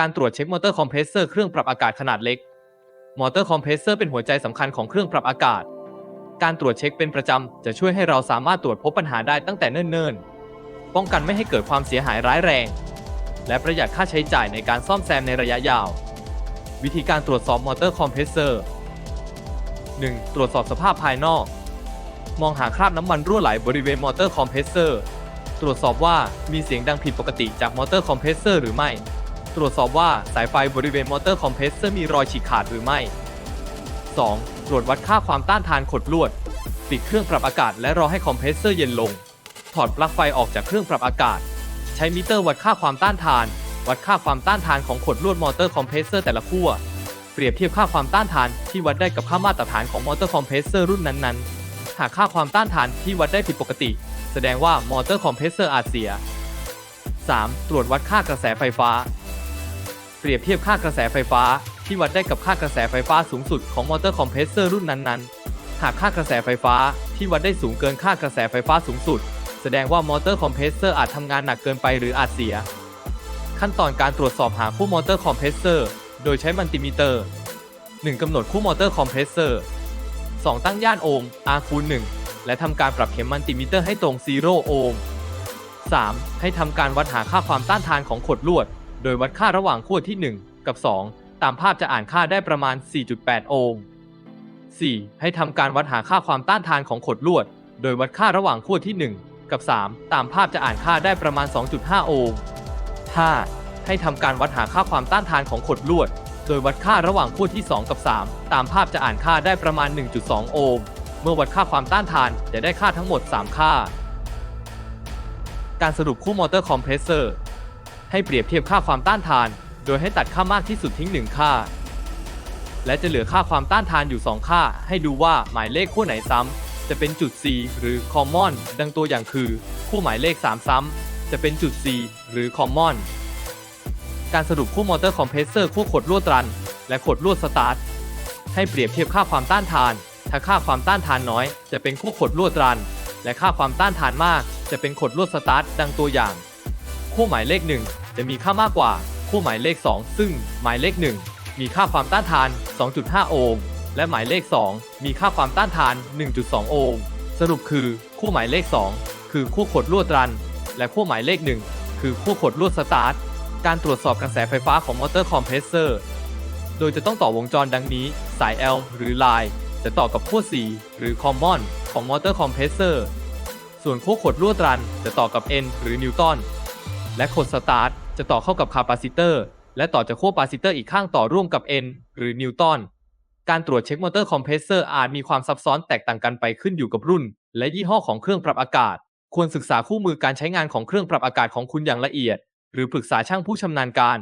การตรวจเช็คมอเตอร์คอมเพรสเซอร์เครื่องปรับอากาศขนาดเล็ก มอเตอร์คอมเพรสเซอร์เป็นหัวใจสำคัญของเครื่องปรับอากาศ การตรวจเช็คเป็นประจำจะช่วยให้เราสามารถตรวจพบปัญหาได้ตั้งแต่เนิ่นๆ ป้องกันไม่ให้เกิดความเสียหายร้ายแรง และประหยัดค่าใช้จ่ายในการซ่อมแซมในระยะยาว วิธีการตรวจสอบมอเตอร์คอมเพรสเซอร์ 1. ตรวจสอบสภาพภายนอก มองหาคราบน้ำมันรั่วไหลบริเวณมอเตอร์คอมเพรสเซอร์ ตรวจสอบว่ามีเสียงดังผิดปกติจากมอเตอร์คอมเพรสเซอร์หรือไม่ ตรวจสอบว่าสายไฟบริเวณมอเตอร์คอมเพรสเซอร์มีรอยฉีกขาดหรือไม่ 2. ตรวจวัดค่าความต้านทานขดลวด ปิดเครื่องปรับอากาศและรอให้คอมเพรสเซอร์เย็นลง ถอดปลั๊กไฟออกจากเครื่องปรับอากาศ ใช้มิเตอร์วัดค่าความต้านทาน วัดค่าความต้านทานของขดลวดมอเตอร์คอมเพรสเซอร์แต่ละขั้ว เปรียบเทียบค่าความต้านทานที่วัดได้กับค่ามาตรฐานของมอเตอร์คอมเพรสเซอร์รุ่นนั้นๆ หากค่าความต้านทานที่วัดได้ผิดปกติ แสดงว่ามอเตอร์คอมเพรสเซอร์อาจเสีย 3. ตรวจวัดค่ากระแสไฟฟ้า เปรียบเทียบค่ากระแสไฟฟ้า ที่วัดได้กับค่ากระแสไฟฟ้าสูงสุดของมอเตอร์คอมเพรสเซอร์รุ่นนั้นๆ หากค่ากระแสไฟฟ้าที่วัดได้สูงเกินค่ากระแสไฟฟ้าสูงสุด แสดงว่ามอเตอร์คอมเพรสเซอร์อาจทำงานหนักเกินไปหรืออาจเสีย ขั้นตอนการตรวจสอบหาคู่มอเตอร์คอมเพรสเซอร์โดยใช้มัลติมิเตอร์ 1. กำหนดคู่มอเตอร์คอมเพรสเซอร์ 2. ตั้งย่านโอห์ม R คูณ1และทำการปรับเข็มมัลติมิเตอร์ให้ตรง 0 โอห์ม 3. ให้ทำการวัดหาค่าความต้านทานของขดลวด โดยวัดค่าระหว่างขั้วที่ 1 กับ 2 ตามภาพจะอ่านค่าได้ประมาณ 4.8 โอห์ม 4. ให้ทำการวัดหาค่าความต้านทานของขดลวด โดยวัดค่าระหว่างขั้วที่ 1 กับ 3 ตามภาพจะอ่านค่าได้ประมาณ 2.5 โอห์ม 5. ให้ทำการวัดหาค่าความต้านทานของขดลวด โดยวัดค่าระหว่างขั้วที่ 2 กับ 3 ตามภาพจะอ่านค่าได้ประมาณ 1.2 โอห์ม เมื่อวัดค่าความต้านทานจะได้ค่าทั้งหมด 3 ค่า การสรุปคู่มอเตอร์คอมเพรสเซอร์ ให้เปรียบเทียบค่าความต้านทาน โดยให้ตัดค่ามากที่สุดทิ้ง 1 ค่า และจะเหลือค่าความต้านทานอยู่ 2 ค่า ให้ดูว่าหมายเลขคู่ไหนซ้ำจะเป็นจุด C หรือ common ดังตัวอย่างคือ คู่หมายเลข 3 ซ้ำจะเป็นจุด C หรือ common การสรุปคู่มอเตอร์คอมเพรสเซอร์คู่ขดลวดรัน และขดลวดสตาร์ทให้เปรียบเทียบค่าความต้านทาน ถ้าค่าความต้านทานน้อย จะเป็นคู่ขดลวดรัน และค่าความต้านทานมาก จะเป็นขดลวดสตาร์ทดังตัวอย่าง คู่หมายเลข 1 จะมีค่ามากกว่า คู่หมายเลข 2 ซึ่งหมายเลข 1 มีค่าความต้านทาน 2.5 โอห์มและหมายเลข 2 มีค่าความต้านทาน 1.2 โอห์มสรุปคือคู่หมายเลข 2 คือคู่ขดลวดรัน และคู่หมายเลข 1 คือคู่ขดลวดสตาร์ทการตรวจสอบกระแสไฟฟ้าของมอเตอร์คอมเพรสเซอร์ โดยจะต้องต่อวงจรดังนี้ สาย L หรือ Line จะต่อกับขั้ว C หรือ Common ของมอเตอร์คอมเพรสเซอร์ ส่วนขั้วขดลวดรันจะต่อกับ N หรือนิวตัน และขดสตาร์ทจะต่อเข้ากับคาปาซิเตอร์ และต่อจากขั้วปาซิเตอร์อีกข้างต่อร่วมกับ N หรือนิวตันการตรวจเช็คมอเตอร์คอมเพรสเซอร์อาจมีความซับซ้อนแตกต่างกันไปขึ้นอยู่กับรุ่น และยี่ห้อของเครื่องปรับอากาศ ควรศึกษาคู่มือการใช้งานของเครื่องปรับอากาศของคุณอย่างละเอียด หรือปรึกษาช่างผู้ชำนาญการ